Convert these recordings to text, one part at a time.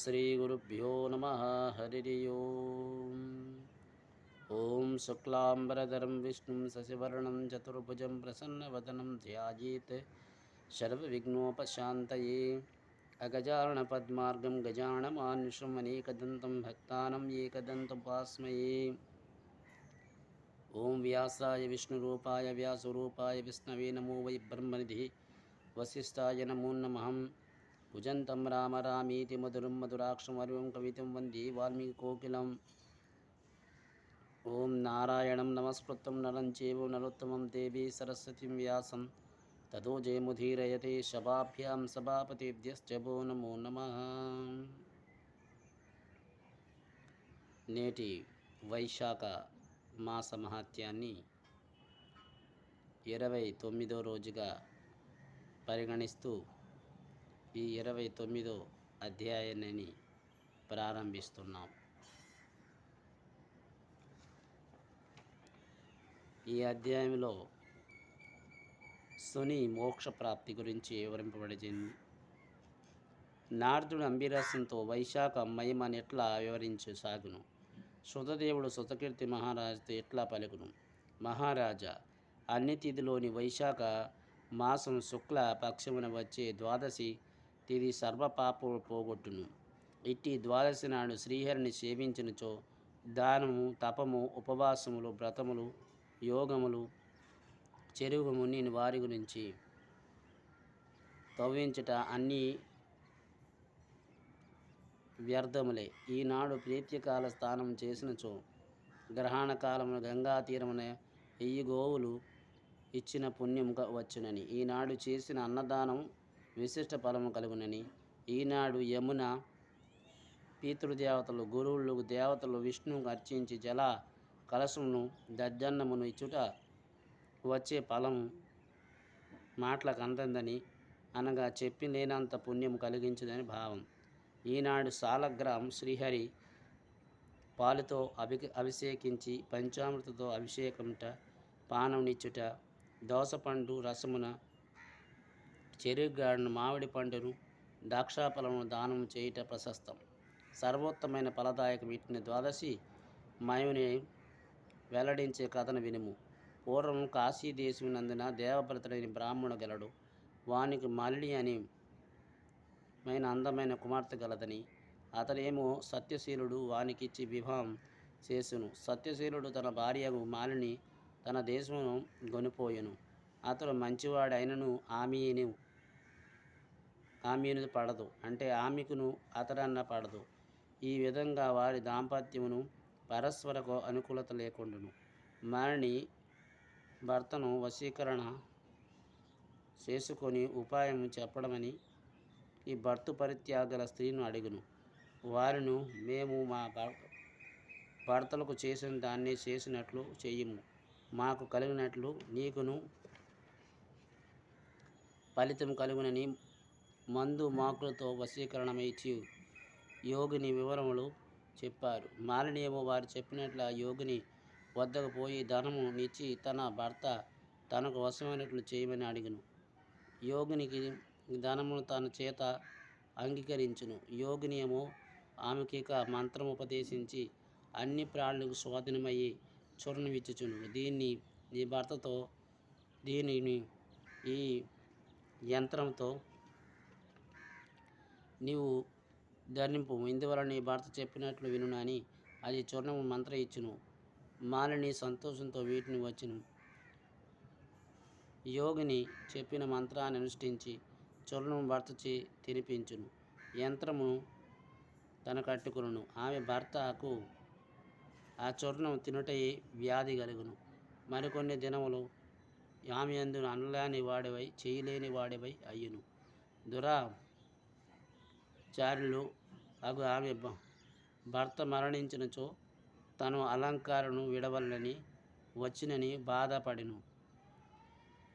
ఓం శ్రీ గురుభ్యో నమ హరి ఓం ఓం శుక్లాంబరధరం విష్ణుం శశివర్ణం చతుర్భుజం ప్రసన్నవదనం ధ్యాయేత్ సర్వవిఘ్నోపశాంతయే అగజానపద్మార్గం గజానమానుషం అనేకదంతం భక్తానం ఏకదంతముపాస్మయే ఓం వ్యాసాయ విష్ణురూపాయ వ్యాసరూపాయ విష్ణవే నమో వై బ్రహ్మనిధి వశిష్ఠాయ నమో నమః భుజంతం రామ రామీతి మధురం మధురాక్షం మధురాక్షమరుం కవితం వంది వాల్మీకి కోకిలం. ఓం నారాయణం నమస్కృతం నరం చేవ నరోత్తమం దేవీ సరస్వతిం వ్యాసం. తదో జయముధీరయతే శబాభ్యాం సభాపతిభ్యశ్చభో నమో నమ. నేటి వైశాఖ మాస మహాత్యాన్ని ఇరవై తొమ్మిదో రోజుగా పరిగణిస్తూ ఈ ఇరవై తొమ్మిదో అధ్యాయాన్ని ప్రారంభిస్తున్నాం. ఈ అధ్యాయంలో శని మోక్ష ప్రాప్తి గురించి వివరింపబడింది. నారదుడు అంబిరసంతో వైశాఖ మహిమని ఎట్లా వివరించు సాగును సుతదేవుడు సుతకీర్తి మహారాజుతో ఎట్లా పలుకును? మహారాజా అన్ని తిథిలోని వైశాఖ మాసం శుక్ల పక్షమున వచ్చే ద్వాదశి తిది సర్వపాపు పోగొట్టును. ఇట్టి ద్వాదశి నాడు శ్రీహరిని సేవించినచో దానము తపము ఉపవాసములు వ్రతములు యోగములు చెరువుము నేను వారి గురించి తవ్వించుట అన్నీ వ్యర్థములే. ఈనాడు ప్రీత్యకాల స్నానం చేసినచో గ్రహణ కాలమున గంగా తీరమున వెయ్యి గోవులు ఇచ్చిన పుణ్యం వచ్చునని. ఈనాడు చేసిన అన్నదానం విశిష్ట ఫలము కలుగునని. ఈనాడు యమున పితృదేవతలు గురువులు దేవతలు విష్ణువుకు అర్చించి జల కలశమును దద్దన్నమును ఇచ్చుట వచ్చే ఫలం మాటలకు అందందని అనగా చెప్పి లేనంత పుణ్యం కలిగించదని భావం. ఈనాడు సాలగ్రాం శ్రీహరి పాలుతో అభి అభిషేకించి పంచామృతతో అభిషేకంట పానం నిచ్చుట దోసపండు రసమున చెరుగాడును మామిడి పండును ద్రాక్షాఫలమును దానం చేయుట ప్రశస్తం. సర్వోత్తమైన ఫలదాయకం వీటిని ద్వాదశి మయుని వెల్లడించే కథను వినుము. పూర్వం కాశీదేశమునందున దేవభ్రతుడైన బ్రాహ్మణు గలడు. వానికి మల్లి అని మైన అందమైన కుమార్తె గలదని. అతనేమో సత్యశీలుడు వానికిచ్చి వివాహం చేసును. సత్యశీలుడు తన భార్యకు మాలిని తన దేశమును గొనిపోయెను. అతడు మంచివాడైనను ఆమెను ఆమెను పడదు. అంటే ఆమెకును అతడన్న పడదు. ఈ విధంగా వారి దాంపత్యమును పరస్పరకు అనుకూలత లేకుండును. మరణి భర్తను వశీకరణ చేసుకొని ఉపాయం చెప్పడమని ఈ భర్త పరిత్యాగల స్త్రీను అడుగును. వారిను మేము మా భర్తలకు చేసిన దాన్ని చేసినట్లు చెయ్యము మాకు కలిగినట్లు నీకును ఫలితం కలుగునని మందు మాకులతో వశీకరణమైచి. యోగిని వివరములు చెప్పారు. మాలినేమో వారు చెప్పినట్లు యోగిని వద్దకు పోయి ధనము నిచ్చి తన భర్త తనకు వశమైనట్లు చేయమని అడిగను. యోగినికి ధనమును తన చేత అంగీకరించును. యోగిని ఏమో ఆమెకిక మంత్రం ఉపదేశించి అన్ని ప్రాణులకు స్వాధీనమయ్యి చూర్ణమిచ్చుచును దీన్ని నీ భర్తతో దీనిని ఈ యంత్రంతో నీవు ధరింపు ఇందువలన భర్త చెప్పినట్లు వినునని అది చూర్ణము మంత్ర ఇచ్చును. మాలిని సంతోషంతో వీటిని వచ్చును యోగిని చెప్పిన మంత్రాన్ని అనుష్ఠించి చూర్ణము భర్తచి తినిపించును. యంత్రము తన కట్టుకును ఆమె భర్తకు ఆ చూర్ణం తినుటయి వ్యాధి కలుగును. మరికొన్ని దినములు ఆమె అందును అనలేని వాడివై చేయలేని వాడివై అయ్యును. దురా చార్లు అగు ఆమె భర్త మరణించినచో తను అలంకారను విడవలని వచ్చినని బాధపడిను.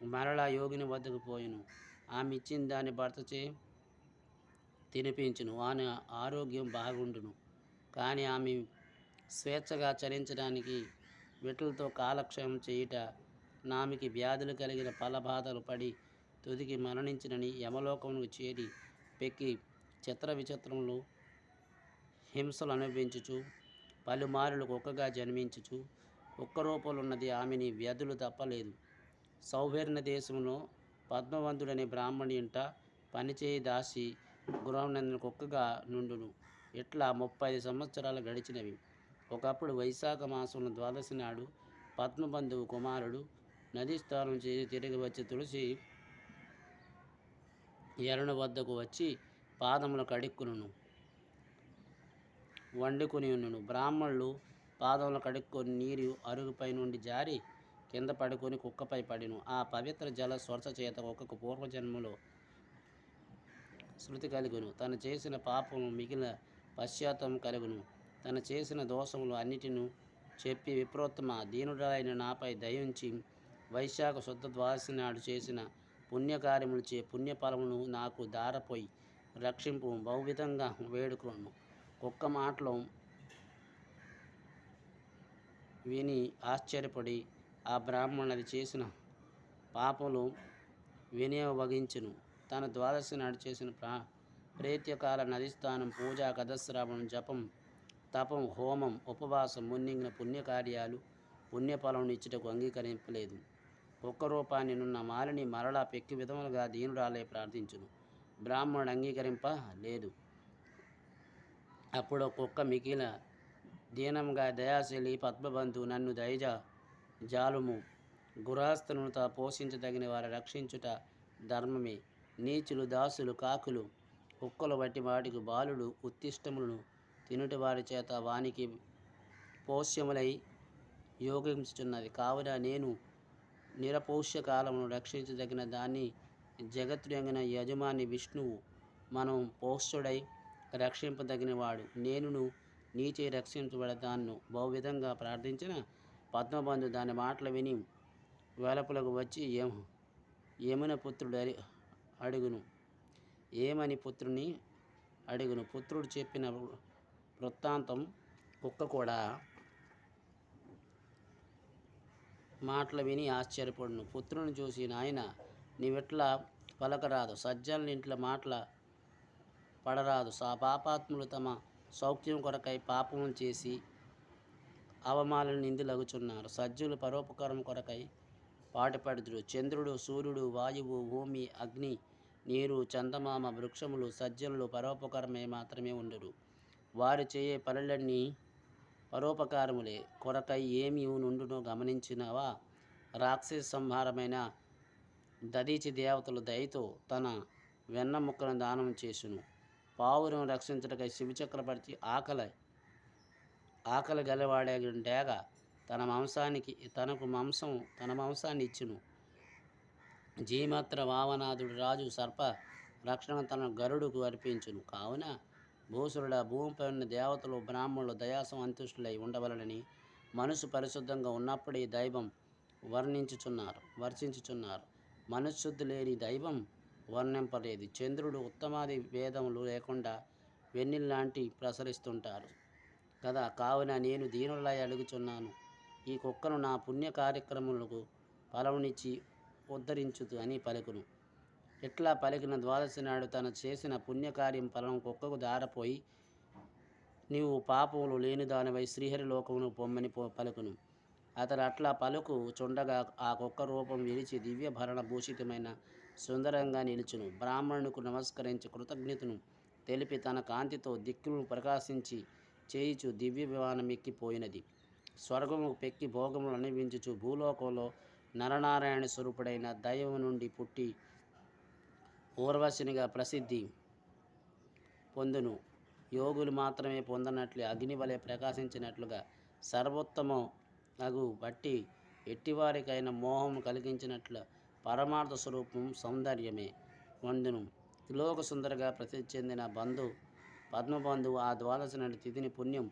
మరలా యోగిని వద్దకు పోయిను. ఆమె ఇచ్చిన దాన్ని భర్త చే తినిపించును. ఆమె ఆరోగ్యం బాగుండును. కానీ ఆమె స్వేచ్ఛగా చరించడానికి విటలతో కాలక్షేమం చేయుట నామికి వ్యాధులు కలిగిన ఫలబాధలు పడి తుదికి మరణించినని యమలోకమునకు చేరి పెక్కి చిత్ర విచిత్రములు హింసలు అనుభవించుచు పలుమారులు కుక్కగా జన్మించుచు కుక్క రూపంలో ఉన్నది ఆమెని వ్యధులు తప్పలేదు సౌవర్ణ దేశంలో పద్మవంతుడనే బ్రాహ్మణి ఇంట పనిచేయి దాసి గృహనందుని కుక్కగా నుండును. ఇట్లా ముప్పై సంవత్సరాలు గడిచినవి. ఒకప్పుడు వైశాఖ మాసంలో ద్వాదశి నాడు పద్మబంధువు కుమారుడు నదీ స్నానం చేసి తిరిగి వచ్చి తులసి ఎరణ వద్దకు వచ్చి పాదములు కడుక్కును వండుకుని ఉన్నను బ్రాహ్మణులు పాదములు కడుక్కొని నీరు అరుగుపై నుండి జారి కింద పడుకొని కుక్కపై పడిను. ఆ పవిత్ర జల స్వర్చ చేత కుక్కకు పూర్వజన్మలో శృతి కలుగును. తను చేసిన పాపము మిగిలిన పశ్చాత్తం కలుగును. తను చేసిన దోషములు అన్నిటిను చెప్పి విప్రోత్తమ దీనుడైన నాపై దయించి వైశాఖ శుద్ధ ద్వాదశి నాడు చేసిన పుణ్యకార్యములు చే పుణ్యఫలమును నాకు దారపోయి రక్షింపు బహువిధంగా వేడుకును కుక్క మాటలు విని ఆశ్చర్యపడి ఆ బ్రాహ్మణుది చేసిన పాపలు వినియోగించును. తన ద్వాదశి నాడు చేసిన ప్రా ప్రేత్యకాల నదిస్థానం పూజ కథశ్రావణం జపం తపం హోమం ఉపవాసం మున్నింగిన పుణ్యకార్యాలు పుణ్యఫలం ఇచ్చుటకు అంగీకరింపలేదు. కుక్క రూపాన్ని నున్న మాలిని మరలా పెక్కి విధములుగా దీనురాలే ప్రార్థించును. బ్రాహ్మణుడు అంగీకరింప లేదు. అప్పుడు కుక్క మిగిలిన దీనంగా దయాశీలి పద్మబంధు నన్ను దయజ జాలుము. గురాస్తులను తా పోషించదగిన వారు రక్షించుట ధర్మమే. నీచులు దాసులు కాకులు కుక్కలు బట్టి వాటికి బాలుడు ఉత్తిష్టములను తినుటి వారి చేత వానికి పోష్యములై యోగించుచున్నది. కావున నేను నిరపోష్య కాలమును రక్షించదగిన దాన్ని జగత్యంగిన యజమాని విష్ణువు మనం పోష్యుడై రక్షింపదగినవాడు. నేనును నీచే రక్షించబడతాను బహువిధంగా ప్రార్థించిన పద్మబంధు దాని మాటలు విని వేలపులకు వచ్చి ఏం యమున పుత్రుడు అడి అడుగును? ఏమని పుత్రుని అడుగును? పుత్రుడు చెప్పిన వృత్తాంతం కుక్క కూడా మాటలు విని ఆశ్చర్యపడును. పుత్రుని చూసి నాయన నీవిట్లా పలకరాదు. సజ్జనుల ఇంట్లో మాటల పడరాదు. సా పాపాత్ములు తమ సౌఖ్యం కొరకై పాపము చేసి అవమాలను నిందులగుచున్నారు. సజ్జులు పరోపకారం కొరకై పాటుపడుదురు. చంద్రుడు సూర్యుడు వాయువు భూమి అగ్ని నీరు చందమామ వృక్షములు సజ్జనులు పరోపకారమే మాత్రమే ఉండరు. వారు చేయే పనులన్నీ పరోపకారములే. కొరకై ఏమి నుండునో గమనించినవా? రాక్షస సంహారమైన దదీచి దేవతలు దయతో తన వెన్న ముక్కను దానం చేసును. పావురం రక్షించటకై శివచక్రవర్తి ఆకలి ఆకలి గలవాడేగ తన మాంసానికి తనకు మాంసం తన మాంసాన్ని ఇచ్చును. జీమత్ర వామనాథుడు రాజు సర్ప రక్షణ తన గరుడుకు అర్పించును. కావున భూసురుడ భూమిపై ఉన్న దేవతలు బ్రాహ్మణులు దయాసం అంతుష్టులై ఉండవలనని మనసు పరిశుద్ధంగా ఉన్నప్పుడే దైవం వర్ణించుచున్నారు వర్షించుచున్నారు. మనశ్శుద్ధి లేని దైవం వర్ణింపలేదు. చంద్రుడు ఉత్తమాది వేదములు లేకుండా వెన్నెల్లాంటి ప్రసరిస్తుంటారు. కదా? కావున నేను దీనులై అడుగుచున్నాను. ఈ కుక్కను నా పుణ్య కార్యక్రమములకు ఫలమునిచ్చి ఉద్ధరించుతు అని పలుకును. ఇట్లా పలికిన ద్వాదశి నాడు తను చేసిన పుణ్యకార్యం ఫలం కుక్కకు దారపోయి నీవు పాపములు లేని దానివై శ్రీహరి లోకమును పొమ్మని పలుకును. అతడు అట్లా పలుకు చుండగా ఆ కుక్క రూపం విరిచి దివ్య భరణ భూషితమైన సుందరంగా నిలుచును. బ్రాహ్మణుకు నమస్కరించి కృతజ్ఞతను తెలిపి తన కాంతితో దిక్కులను ప్రకాశించి చేయిచు దివ్య విమానం ఎక్కిపోయినది స్వర్గము పెక్కి భోగములు అనుభవించుచు భూలోకంలో నరనారాయణ స్వరూపుడైన దైవం నుండి పుట్టి ఊర్వశినిగా ప్రసిద్ధి పొందును. యోగులు మాత్రమే పొందనట్లు అగ్ని వలె ప్రకాశించినట్లుగా సర్వోత్తమ నగు బట్టి ఎట్టివారికైన మోహం కలిగించినట్లు పరమార్థ స్వరూపం సౌందర్యమే వందును. త్రిలోక సుందరగా ప్రసిద్ధి చెందిన బంధు పద్మబంధువు ఆ ద్వాదశి నాటి తిథిని పుణ్యం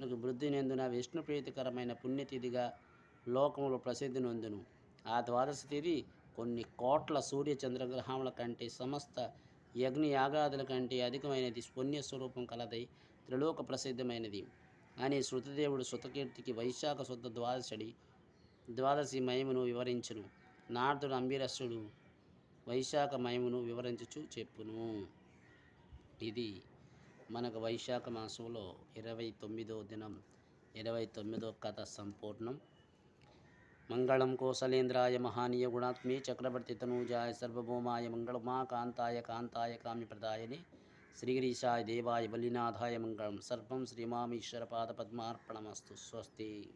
నీకు వృద్ధి నందున విష్ణు ప్రీతికరమైన పుణ్యతిథిగా లోకంలో ప్రసిద్ధి నొందును. ఆ ద్వాదశి తిథి కొన్ని కోట్ల సూర్య చంద్రగ్రహముల కంటే సమస్త యజ్ఞ యాగాదుల కంటే అధికమైనది పుణ్య స్వరూపం కలదై త్రిలోక ప్రసిద్ధమైనది. అని శృతదేవుడు శృతకీర్తికి వైశాఖ శుద్ధ ద్వాదశడి ద్వాదశి మహిమను వివరించును. నారదుడు అంబిరస్సుడు వైశాఖ మహిమను వివరించుచు చెప్పును. ఇది మనకు వైశాఖ మాసంలో ఇరవై తొమ్మిదో దినం ఇరవై తొమ్మిదో కథ సంపూర్ణం. మంగళం కోసలేంద్రాయ మహానీయ గుణాత్మే చక్రవర్తి తనూజాయ సర్వభౌమాయ మంగళమా కాంతాయ కాంతాయ కామ్యప్రదాయని శ్రీగిరీశాయ దేవాయ బలినాథాయ మంగళం. సర్వం శ్రీమామీశ్వర పాద పద్మార్పణమస్తు. స్వస్తి.